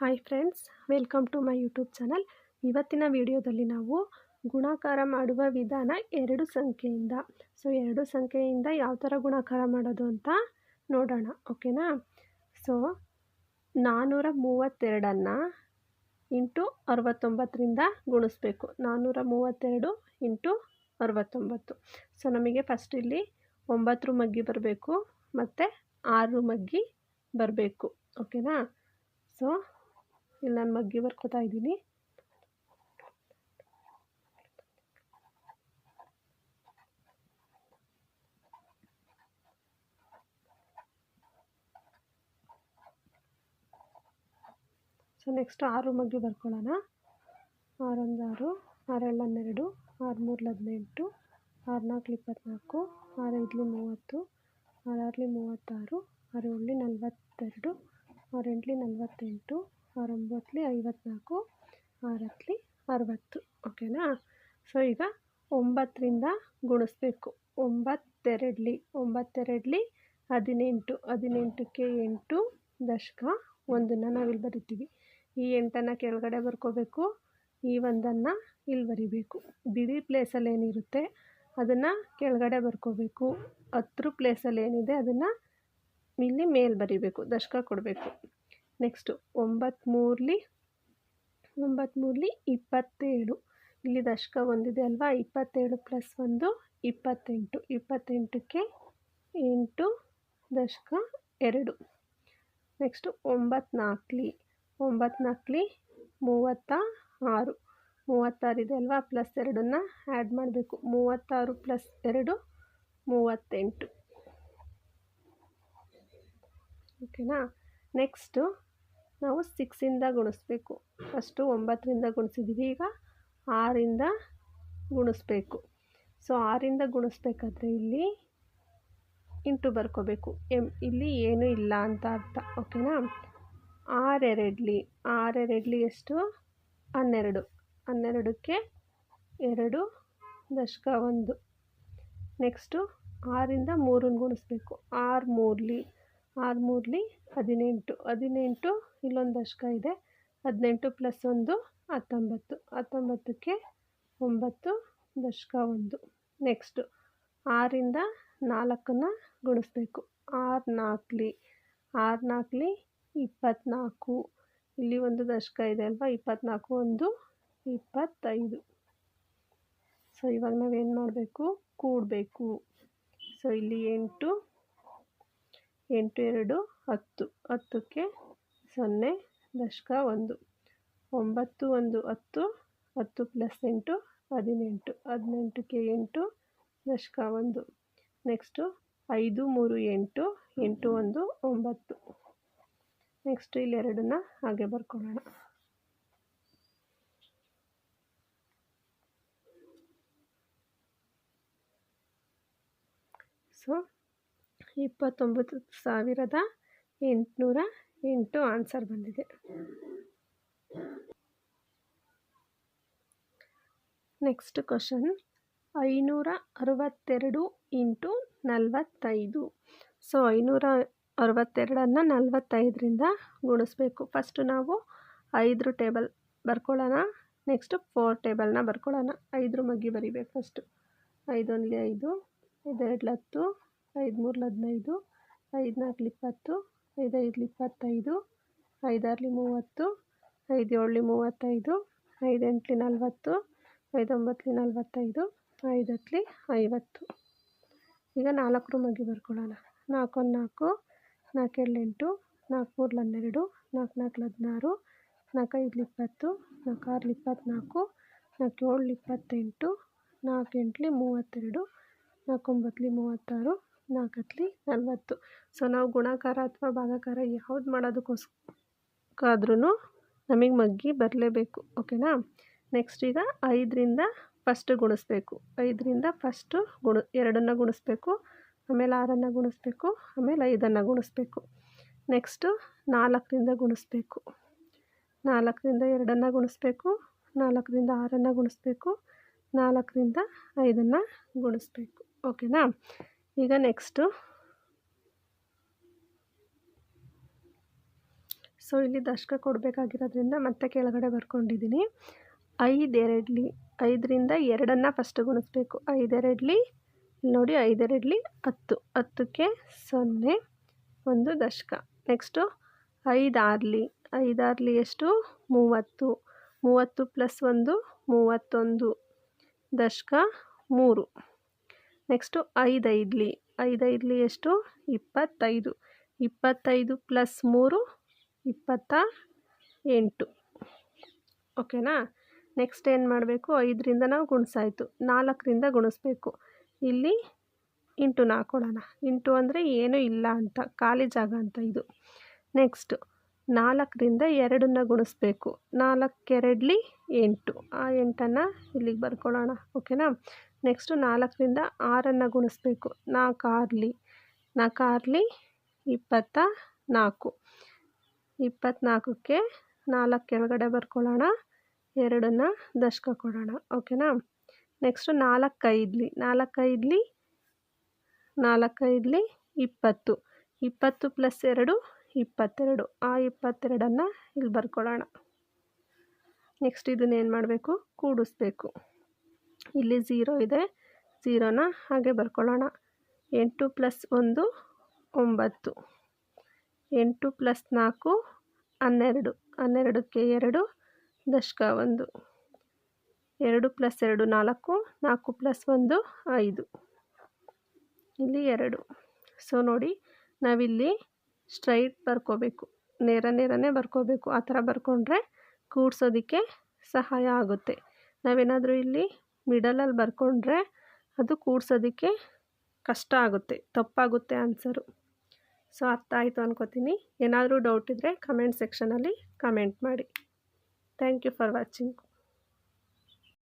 Hi friends welcome to my YouTube channel ಇವತ್ತಿನ ವಿಡಿಯೋದಲ್ಲಿ ನಾವು ಗುಣಾಕಾರ ಮಾಡುವ ವಿಧಾನ ಎರಡು ಸಂಖ್ಯೆಯಿಂದ. ಸೊ ಎರಡು ಸಂಖ್ಯೆಯಿಂದ ಯಾವ ಥರ ಗುಣಾಕಾರ ಮಾಡೋದು ಅಂತ ನೋಡೋಣ ಓಕೆನಾ ಸೊ ನಾನ್ನೂರ ಮೂವತ್ತೆರಡನ್ನು ಇಂಟು ಅರವತ್ತೊಂಬತ್ತರಿಂದ ಗುಣಿಸ್ಬೇಕು. ನಾನ್ನೂರ ಮೂವತ್ತೆರಡು ಇಂಟು ಅರವತ್ತೊಂಬತ್ತು. ಸೊ ನಮಗೆ ಫಸ್ಟ್ ಇಲ್ಲಿ ಒಂಬತ್ತರ ಮಗ್ಗಿ ಬರಬೇಕು, ಮತ್ತು ಆರು ಮಗ್ಗಿ ಬರಬೇಕು ಓಕೆನಾ ಸೊ ಇಲ್ಲಿ ನಾನು ಮಗ್ಗಿ ಬರ್ಕೋತಾ ಇದ್ದೀನಿ. ಸೊ ನೆಕ್ಸ್ಟ್ ಆರು ಮಗ್ಗಿ ಬರ್ಕೊಳ್ಳೋಣ ಆರೊಂದು ಆರು ಆರೇಳು ಹನ್ನೆರಡು ಆರು ಮೂರು ಹದಿನೆಂಟು ಆರು ನಾಲ್ಕು ಇಪ್ಪತ್ತ್ನಾಲ್ಕು ಆರು ಐದಲಿ ಮೂವತ್ತು ಆರಾರಲಿ ಮೂವತ್ತಾರು ಆರು ನಲವತ್ತೆರಡು ಆರೆಂಟ್ಲಿ ನಲ್ವತ್ತೆಂಟು ಆರು ಒಂಬತ್ತಲಿ ಐವತ್ನಾಲ್ಕು ಆರು ಹತ್ತಲಿ ಅರವತ್ತು, ಓಕೆನಾ? ಸೊ ಈಗ ಒಂಬತ್ತರಿಂದ ಗುಣಿಸ್ಬೇಕು. ಒಂಬತ್ತೆರಡಲಿ ಒಂಬತ್ತೆರಡಲಿ ಹದಿನೆಂಟು. ಹದಿನೆಂಟಕ್ಕೆ ಎಂಟು ದಶಕ ಒಂದನ್ನು ನಾವಿಲ್ಲಿ ಬರಿತೀವಿ. ಈ ಎಂಟನ್ನು ಕೆಳಗಡೆ ಬರ್ಕೋಬೇಕು. ಈ ಒಂದನ್ನು ಇಲ್ಲಿ ಬರಿಬೇಕು. ಬಿಳಿ ಪ್ಲೇಸಲ್ಲಿ ಏನಿರುತ್ತೆ ಅದನ್ನು ಕೆಳಗಡೆ ಬರ್ಕೋಬೇಕು. ಹತ್ರ ಪ್ಲೇಸಲ್ಲಿ ಏನಿದೆ ಅದನ್ನು ಇಲ್ಲಿ ಮೇಲೆ ಬರಿಬೇಕು. ದಶಕ ಕೊಡಬೇಕು. ನೆಕ್ಸ್ಟು ಒಂಬತ್ತ್ಮೂರಲಿ ಒಂಬತ್ತ್ಮೂರಲಿ ಇಪ್ಪತ್ತೇಳು. ಇಲ್ಲಿ ದಶಕ ಒಂದಿದೆ ಅಲ್ವಾ? ಇಪ್ಪತ್ತೇಳು ಪ್ಲಸ್ ಒಂದು, ಇಪ್ಪತ್ತೆಂಟು. ಇಪ್ಪತ್ತೆಂಟಕ್ಕೆ ಎಂಟು, ದಶಕ ಎರಡು. ನೆಕ್ಸ್ಟು ಒಂಬತ್ನಾಲ್ಕಲಿ ಒಂಬತ್ನಾಲ್ಕಲಿ ಮೂವತ್ತ ಆರು. ಮೂವತ್ತಾರಿದೆ ಅಲ್ವಾ? ಪ್ಲಸ್ ಎರಡನ್ನು ಆ್ಯಡ್ ಮಾಡಬೇಕು. ಮೂವತ್ತಾರು ಪ್ಲಸ್ ಎರಡು, ಮೂವತ್ತೆಂಟು. ಓಕೆನಾ ನೆಕ್ಸ್ಟು ನಾವು ಸಿಕ್ಸಿಂದ ಗುಣಿಸ್ಬೇಕು. ಫಸ್ಟು ಒಂಬತ್ತರಿಂದ ಗುಣಿಸಿದ್ದೀವಿ ಈಗ ಆರಿಂದ ಗುಣಿಸ್ಬೇಕು. ಸೊ ಆರಿಂದ ಗುಣಿಸ್ಬೇಕಾದ್ರೆ ಇಲ್ಲಿ ಇಂಟು ಬರ್ಕೋಬೇಕು. ಎಂ, ಇಲ್ಲಿ ಏನೂ ಇಲ್ಲ ಅಂತ ಅರ್ಥ. ಓಕೆನಾ ಆರೆರಡ್ಲಿ ಆರೆರಡ್ಲಿ ಎಷ್ಟು? ಹನ್ನೆರಡು. ಹನ್ನೆರಡಕ್ಕೆ ಎರಡು ದಶಕ ಒಂದು. ನೆಕ್ಸ್ಟು ಆರಿಂದ ಮೂರನ್ನು ಗುಣಿಸ್ಬೇಕು. ಆರು ಮೂರಲಿ. ಆರು ಮೂರಲಿ ಹದಿನೆಂಟು. ಹದಿನೆಂಟು ಇಲ್ಲೊಂದು ದಶಕ ಇದೆ. ಹದಿನೆಂಟು ಪ್ಲಸ್ ಒಂದು ಹತ್ತೊಂಬತ್ತು. ಹತ್ತೊಂಬತ್ತಕ್ಕೆ ಒಂಬತ್ತು ದಶಕ ಒಂದು. ನೆಕ್ಸ್ಟು ಆರಿಂದ ನಾಲ್ಕನ್ನು ಗುಣಿಸ್ಬೇಕು. ಆರು ನಾಲ್ಕಲಿ ಆರು ನಾಲ್ಕಲಿ ಇಪ್ಪತ್ತ್ನಾಲ್ಕು ಇಲ್ಲಿ ಒಂದು ದಶಕ ಇದೆ ಅಲ್ವಾ? ಇಪ್ಪತ್ತ್ನಾಲ್ಕು ಒಂದು ಇಪ್ಪತ್ತೈದು. ಸೊ ಇವಾಗ ನಾವೇನು ಮಾಡಬೇಕು? ಕೂಡಬೇಕು. ಸೊ ಇಲ್ಲಿ ಎಂಟು ಎಂಟು ಎರಡು, ಹತ್ತು. ಹತ್ತಕ್ಕೆ ಸೊನ್ನೆ ದಶಕ ಒಂದು. ಒಂಬತ್ತು ಒಂದು ಹತ್ತು ಹತ್ತು ಪ್ಲಸ್ ಎಂಟು, ಹದಿನೆಂಟು. ಹದಿನೆಂಟಕ್ಕೆ ಎಂಟು ದಶಕ ಒಂದು. ನೆಕ್ಸ್ಟು ಐದು ಮೂರು ಎಂಟು ಎಂಟು ಒಂದು ಒಂಬತ್ತು. ನೆಕ್ಸ್ಟ್ ಇಲ್ಲಿ ಎರಡನ್ನ ಹಾಗೆ ಬರ್ಕೊಳ್ಳೋಣ. ಸೊ ಇಪ್ಪತ್ತೊಂಬತ್ತು ಸಾವಿರದ ಎಂಟುನೂರ ಎಂಟು ಆನ್ಸರ್ ಬಂದಿದೆ. ನೆಕ್ಸ್ಟ್ ಕ್ವಶನ್, ಐನೂರ ಅರವತ್ತೆರಡು ಇಂಟು ನಲವತ್ತೈದು. ಸೊ, ಐನೂರ ಅರವತ್ತೆರಡನ್ನು ನಲವತ್ತೈದರಿಂದ ಗುಣಿಸ್ಬೇಕು. ಫಸ್ಟು ನಾವು ಐದರ ಟೇಬಲ್ ಬರ್ಕೊಳ್ಳೋಣ. ನೆಕ್ಸ್ಟು ಫೋರ್ ಟೇಬಲ್ನ ಬರ್ಕೊಳ್ಳೋಣ. ಐದರ ಮಗ್ಗಿ ಬರಿಬೇಕು ಫಸ್ಟು ಐದೊಂದು ಐದು ಐದೆರಡು ಹತ್ತು ಐದು ಮೂರ್ಲಿ ಹದಿನೈದು ಐದು ನಾಲ್ಕಲಿ ಇಪ್ಪತ್ತು ಐದು ಇಪ್ಪತ್ತೈದು, ಐದಾರಲಿ ಮೂವತ್ತು ಐದು ಏಳಲಿ ಮೂವತ್ತೈದು ಐದು ಎಂಟಲಿ ನಲ್ವತ್ತು ಐದು ಒಂಬತ್ತಲಿ ನಲ್ವತ್ತೈದು ಐದು ಐವತ್ತು. ಈಗ ನಾಲ್ಕರ ಮಗ್ಗಿ ಬರ್ಕೊಳ್ಳೋಣ. ನಾಲ್ಕೊಂದು ನಾಲ್ಕು ನಾಲ್ಕು ಎರಡು ಎಂಟು ನಾಲ್ಕು ಮೂರ್ಲಿ ಹನ್ನೆರಡು ನಾಲ್ಕು ನಾಲ್ಕು ಹದಿನಾರು ನಾಲ್ಕು ಐದಲಿ ಇಪ್ಪತ್ತು ನಾಲ್ಕು ಆರ್ಲಿ ಇಪ್ಪತ್ತ್ನಾಲ್ಕು ನಾಲ್ಕು ಇಪ್ಪತ್ತೆಂಟು ನಾಲ್ಕು ಎಂಟಲಿ ಮೂವತ್ತೆರಡು ನಾಲ್ಕು ಒಂಬತ್ತಲಿ ಮೂವತ್ತಾರು ನಾಲ್ಕು ನಲವತ್ತು. ನಲ್ವತ್ತು ಸೊ ನಾವು ಗುಣಾಕಾರ ಅಥವಾ ಭಾಗಾಕಾರ ಯಾವ್ದು ಮಾಡೋದಕ್ಕೋಸ್ಕಾದ್ರೂ ನಮಗೆ ಮಗ್ಗಿ ಬರಲೇಬೇಕು, ಓಕೆನಾ? ನೆಕ್ಸ್ಟ್ ಈಗ ಐದರಿಂದ ಫಸ್ಟ್ ಗುಣಿಸ್ಬೇಕು. ಐದರಿಂದ ಫಸ್ಟು ಗುಣ, ಎರಡನ್ನು ಗುಣಿಸ್ಬೇಕು, ಆಮೇಲೆ ಆರನ್ನು ಗುಣಿಸ್ಬೇಕು, ಆಮೇಲೆ ಐದನ್ನು ಗುಣಿಸ್ಬೇಕು. ನೆಕ್ಸ್ಟು ನಾಲ್ಕರಿಂದ ಗುಣಿಸ್ಬೇಕು. ನಾಲ್ಕರಿಂದ ಎರಡನ್ನು ಗುಣಿಸ್ಬೇಕು, ನಾಲ್ಕರಿಂದ ಆರನ್ನು ಗುಣಿಸ್ಬೇಕು, ನಾಲ್ಕರಿಂದ ಐದನ್ನು ಗುಣಿಸ್ಬೇಕು, ಓಕೆನಾ? ಈಗ ನೆಕ್ಸ್ಟು ಸೊ ಇಲ್ಲಿ ದಶಕ ಕೊಡಬೇಕಾಗಿರೋದ್ರಿಂದ ಮತ್ತೆ ಕೆಳಗಡೆ ಬರ್ಕೊಂಡಿದ್ದೀನಿ. ಐದೆರಡ್ಲಿ ಐದರಿಂದ ಎರಡನ್ನು ಫಸ್ಟ್ ಗುಣಿಸ್ಬೇಕು. ಐದೆರಡ್ಲಿ ನೋಡಿ ಐದೆರಡ್ಲಿ ಹತ್ತು. ಹತ್ತಕ್ಕೆ ಸೊನ್ನೆ, ಒಂದು ದಶಕ ನೆಕ್ಸ್ಟು ಐದಾರ್ಲಿ ಐದಾರ್ಲಿ ಎಷ್ಟು? ಮೂವತ್ತು. ಮೂವತ್ತು ಪ್ಲಸ್ ಒಂದು, ಮೂವತ್ತೊಂದು. ದಶಕ ಮೂರು. ನೆಕ್ಸ್ಟು ಐದು ಇಡ್ಲಿ ಐದು ಇಡ್ಲಿ ಎಷ್ಟು? ಇಪ್ಪತ್ತೈದು. ಇಪ್ಪತ್ತೈದು ಪ್ಲಸ್ ಮೂರು, ಇಪ್ಪತ್ತ ಎಂಟು. ಓಕೆನಾ? ನೆಕ್ಸ್ಟ್ ಏನು ಮಾಡಬೇಕು? ಐದರಿಂದ ನಾವು ಗುಣಿಸಾಯಿತು. ನಾಲ್ಕರಿಂದ ಗುಣಿಸ್ಬೇಕು. ಇಲ್ಲಿ ಇಂಟು ಹಾಕೊಳ್ಳೋಣ ಇಂಟು ಅಂದರೆ ಏನೂ ಇಲ್ಲ ಅಂತ, ಖಾಲಿ ಜಾಗ ಅಂತ ಇದು. ನೆಕ್ಸ್ಟು, ನಾಲ್ಕರಿಂದ ಎರಡನ್ನ ಗುಣಿಸ್ಬೇಕು. ನಾಲ್ಕೆರಡ್ಲಿ ಎಂಟು. ಆ ಎಂಟನ್ನು ಇಲ್ಲಿಗೆ ಬರ್ಕೊಳ್ಳೋಣ. ಓಕೆನಾ? ನೆಕ್ಸ್ಟು ನಾಲ್ಕರಿಂದ ಆರನ್ನು ಗುಣಿಸ್ಬೇಕು. ನಾಲ್ಕು ಆರ್ಲಿ. ನಾಲ್ಕು ಆರ್ಲಿ, ಇಪ್ಪತ್ತ ನಾಲ್ಕು. ಇಪ್ಪತ್ತ್ನಾಲ್ಕಕ್ಕೆ ನಾಲ್ಕು ಕೆಳಗಡೆ ಬರ್ಕೊಳ್ಳೋಣ. ಎರಡನ್ನು ದಶಕ ಕೊಡೋಣ ಓಕೆನಾ? ನೆಕ್ಸ್ಟು ನಾಲ್ಕೈದ್ಲಿ. ನಾಲ್ಕೈದ್ಲಿ ನಾಲ್ಕೈದ್ಲಿ, ಇಪ್ಪತ್ತು. ಇಪ್ಪತ್ತು ಪ್ಲಸ್ ಎರಡು, ಇಪ್ಪತ್ತೆರಡು. ಆ ಇಪ್ಪತ್ತೆರಡನ್ನು ಇಲ್ಲಿ ಬರ್ಕೊಳ್ಳೋಣ. ನೆಕ್ಸ್ಟ್ ಇದನ್ನೇನು ಮಾಡಬೇಕು? ಕೂಡಿಸ್ಬೇಕು. ಇಲ್ಲಿ ಝೀರೋ ಇದೆ. ಝೀರೋನ ಹಾಗೆ ಬರ್ಕೊಳ್ಳೋಣ. ಎಂಟು ಪ್ಲಸ್ ಒಂದು, ಒಂಬತ್ತು. ಎಂಟು ಪ್ಲಸ್ ನಾಲ್ಕು, ಹನ್ನೆರಡು. ಹನ್ನೆರಡಕ್ಕೆ ಎರಡು, ದಶಕ ಒಂದು. ಎರಡು ಪ್ಲಸ್ ಎರಡು ನಾಲ್ಕು ನಾಲ್ಕು ಪ್ಲಸ್ ಒಂದು, ಐದು. ಇಲ್ಲಿ ಎರಡು. ಸೊ ನೋಡಿ, ನಾವಿಲ್ಲಿ ಸ್ಟ್ರೈಟ್ ಬರ್ಕೋಬೇಕು. ನೇರ ನೇರನೇ ಬರ್ಕೋಬೇಕು. ಆ ಥರ ಬರ್ಕೊಂಡ್ರೆ ಕೂಡ್ಸೋದಕ್ಕೆ ಸಹಾಯ ಆಗುತ್ತೆ. ನಾವೇನಾದರೂ ಇಲ್ಲಿ ಮಿಡಲಲ್ಲಿ ಬರ್ಕೊಂಡ್ರೆ ಅದು ಕೂಡ್ಸೋದಕ್ಕೆ ಕಷ್ಟ ಆಗುತ್ತೆ, ತಪ್ಪಾಗುತ್ತೆ ಆನ್ಸರು ಸೊ ಅರ್ಥ ಆಯಿತು ಅನ್ಕೋತೀನಿ. ಏನಾದರೂ ಡೌಟ್ ಇದ್ದರೆ ಕಮೆಂಟ್ ಸೆಕ್ಷನಲ್ಲಿ ಕಮೆಂಟ್ ಮಾಡಿ. Thank you for watching